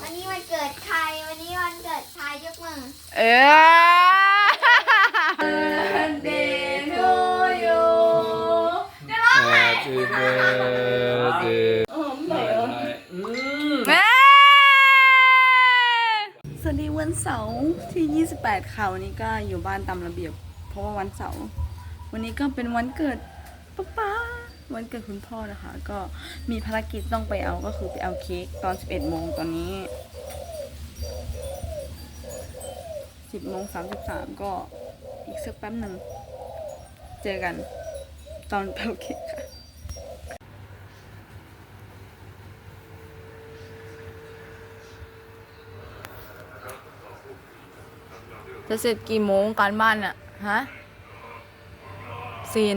วันนี้วันเกิดใคร วันนี้วันเกิดใครยกมือเออ Happy birthday แม่สวัสดีวันเสาร์ที่ 28 ค่ะวันนี้ก็อยู่บ้านตามระเบียบ เพราะว่าวันเสาร์วันนี้ก็เป็นวันเกิดป๊าป๊า วันเกิดคุณพ่อนะคะ ก็มีภารกิจต้องไปเอาก็คือไปเอาเค้กตอน 11 โมงตอนนี้ 10 โมง 33 ก็อีกสักแป๊บหนึ่ง เจอกันตอนไปเอาเค้กค่ะจะเสร็จกี่โมงการบ้านอะฮะ ซีน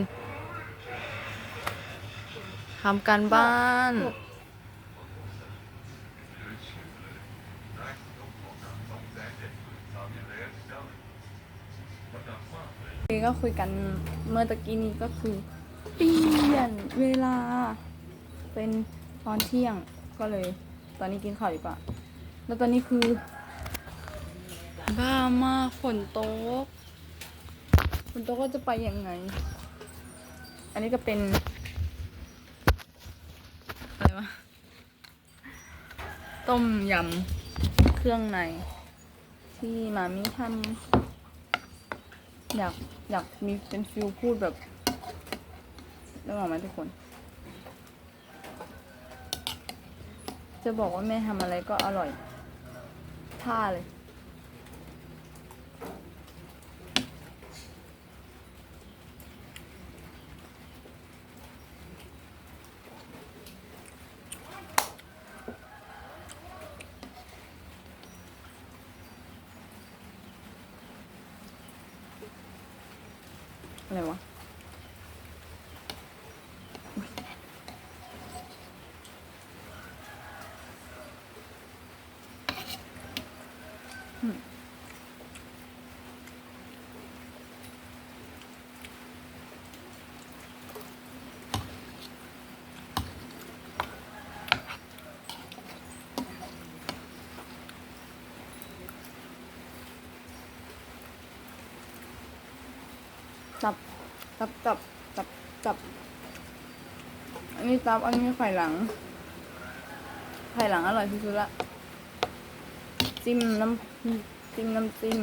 ำการบ้าน ก็คุยกันเมื่อตะกี้นี้ก็คือ เปลี่ยนเวลา เป็นตอนเที่ยงก็เลย ตอนนี้กินข้าวดีกว่า แล้วตอนนี้คือ บ้ามากฝนตกฝนตกก็จะไปยังไง อันนี้ก็เป็น อะไรวะ ต้มยำเครื่องใน ที่มามิทำอยากอยากมีเป็นฟิลพูดแบบเรื่องออกไหมทุกคน จะบอกว่าแม่ทำอะไรก็อร่อยท่าเลย อะไรวะ ตับตับตับตับ อันนี้ตับ อันนี้ไข่หลัง ไข่หลังอร่อยที่สุดละ จิ้มน้ำจิ้มน้ำจิ้ม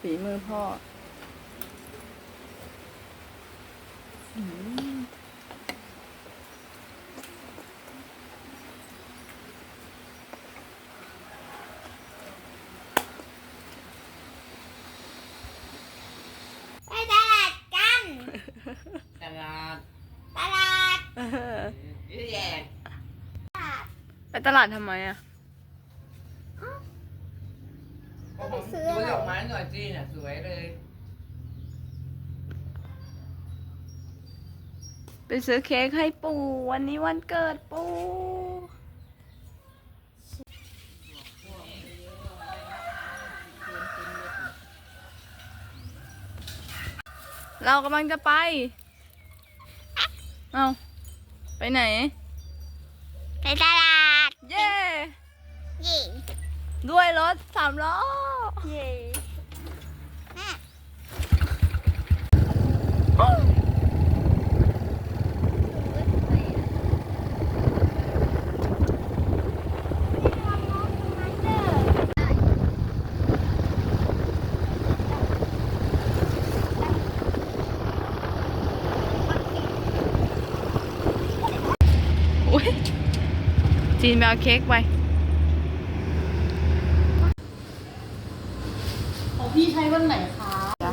ฝีมือพ่ออืม ไปตลาดกัน ตลาดตลาดเออยืดแยกไปตลาดทำไมอะไปซื้อดูอะไรดอกไม้หน่อยจีน่ะสวยเลย ไปซื้อเค้กให้ปู่วันนี้วันเกิดปู่ เรากำลังจะไป เอาไปไหน ไปตลาด เย้เย่ด้วยรถสามล้อ เย่แจีนไปเอาเค้กไป ของพี่ใช้วันไหนคะอ่า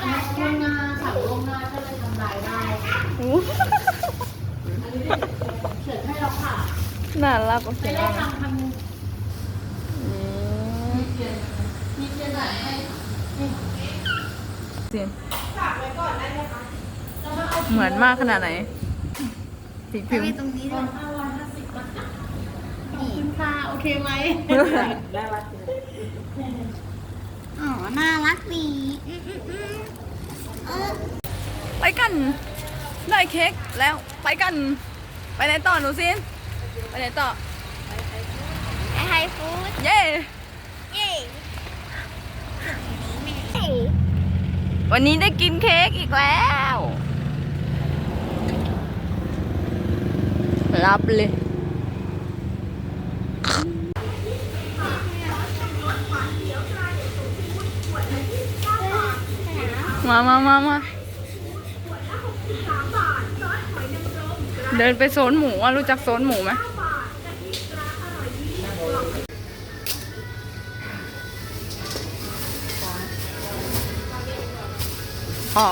อันนี้ล่วงหน้าสั่งล่วงหน้าก็เลยทำรายได้ อันนี้เดี๋ยวเขียนให้เราค่ะ น่ารักโอเคไม่ได้มากทำทอืมำเขียนมีเขียนไหนให้จีนเหมือนมากขนาดไหน สีผิว ไปตรงนี้ตอนห้าร้อยห้าสิบนะคะขอบคุณค่ะโอเคไหมอ๋อ น่ารักดีอืมอืมอืมเออไปกัน ได้เค้กแล้วไปกัน ไปไหนต่อหนูซินไปไหนต่อ ไอไฮฟู้ดเย้เย้เย้วันนี้ได้กินเค้กอีกแล้ว รับเลย มามามามาเดินไปโซนหมูอะรู้จักโซนหมูไหมอ๋อ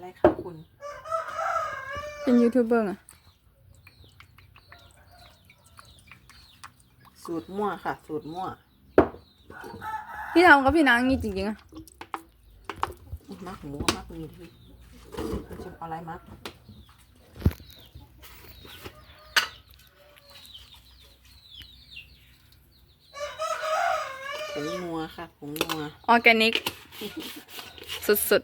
อะไรคะคุณ เป็นยูทูบเบอร์ไงสูตรมั่วค่ะ สูตรมั่วพี่ทำกับพี่นางงี้จริงๆอะมักหมูมักมีที่คุณจะเอาอะไรมักผงนัวค่ะผงนัวออร์แกนิก สุด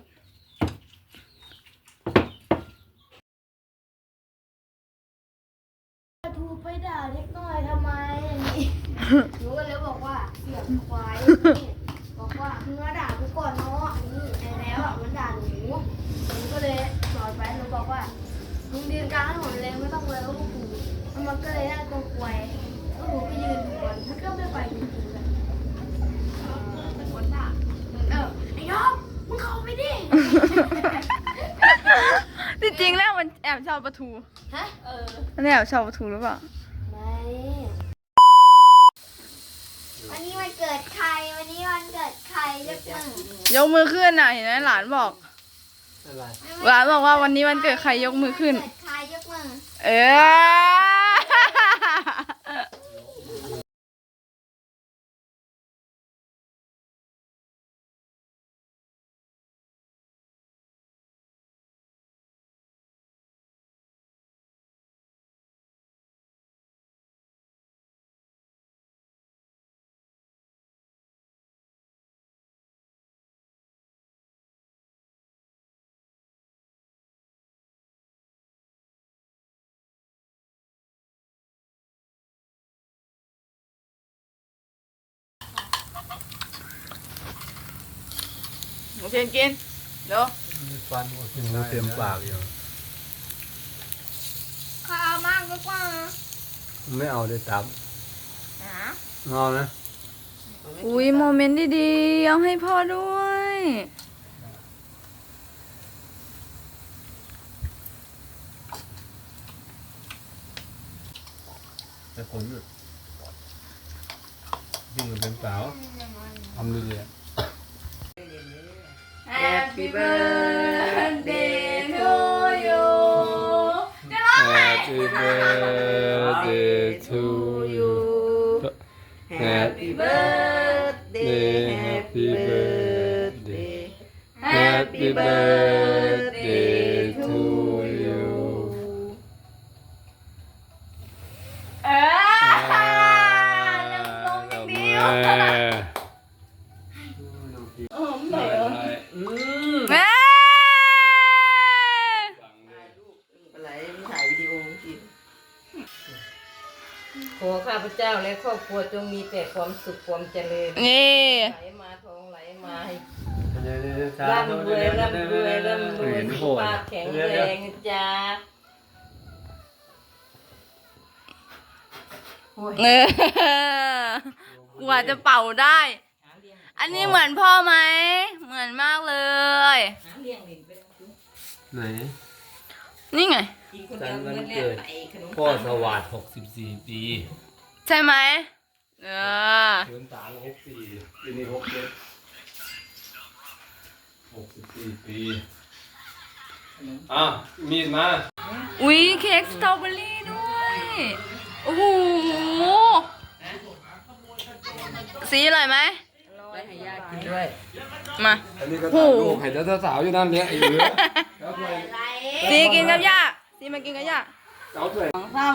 ทูไปด่าเล็กน้อยทำไม หนูก็เลยบอกว่าเสียงควายบอกว่ามึงมาด่ากูก่อนเนาะนี่ไอ้แล้วอะมันด่าหนูหนูก็เลยสอนไปหนูบอกว่ามึงยืนกลางถนนเลยไม่ต้องเลยว่าพวกกูแล้วมันก็เลยได้ตัวควายแล้วหนูก็ยืนดูมันมันก็ไม่ไปจริงๆเลยตะโกนด่าเออไอ้น้องมึงเข้าไปดิๆจริงๆแล้วมันแอบชอบปลาทูฮะเออมันแอบชอบปลาทูหรือเปล่า ไม่วันนี้วันเกิ ดใครวันนี้วันเกิดใครยกมือยกมือขึ้นน่ะเห็นไหมหลานบอก อะไร หลานบอกว่าวันนี้วันเกิดใครยกมือขึ้นเกิดใครยกมือ เออ เพียนกินเดี๋ยวฟันหมดเต็มปากอยู่ข้าวมากก็กว่าไม่เอาเลยตับนะเอานะอุ้ยโมเมนต์ดีๆเอาให้พ่อด้วยแต่ผมหยุดยิ่งกับเป็นสาวทำดีๆ Happy birthday to you Happy birthday to you Happy birthday Happy birthday Happy birthday to you เออลงลงอย่างเดียวแม่ ขอข้าพเจ้าและครอบครัวจงมีแต่ความสุขความเจริญนี่ไหลมาทองไหลมาให้ร่ำร่ำรวยร่ำรวยร่ำรวยสุขภาพแข็งแรงนะจ้าเออกว่าจะเป่าได้ อันนี้เหมือนพ่อไหม เหมือนมากเลยหาเลี้ยงหลินไปแล้วจุ๊ไหนนี่ไงกินคนเดียวเงินแลกไอ้ขนมพ่อสวัสดิ์64ปี ใช่ไหมเออเดือนสาม64ปีนี้67 64ปีอะมีดมาอุ้ยเค้กสตรอเบอรี่ด้วย โอ้โห สีอร่อยไหมไปให้ยากินด้วย มา อันนี้ก็ถ่ายรูปให้เจ้าสาวอยู่นั่นเนี่ยไอ้เหลือแล้วด้วยสีกินกับย่าสีมากินกับย่าเอาด้วยสองสาม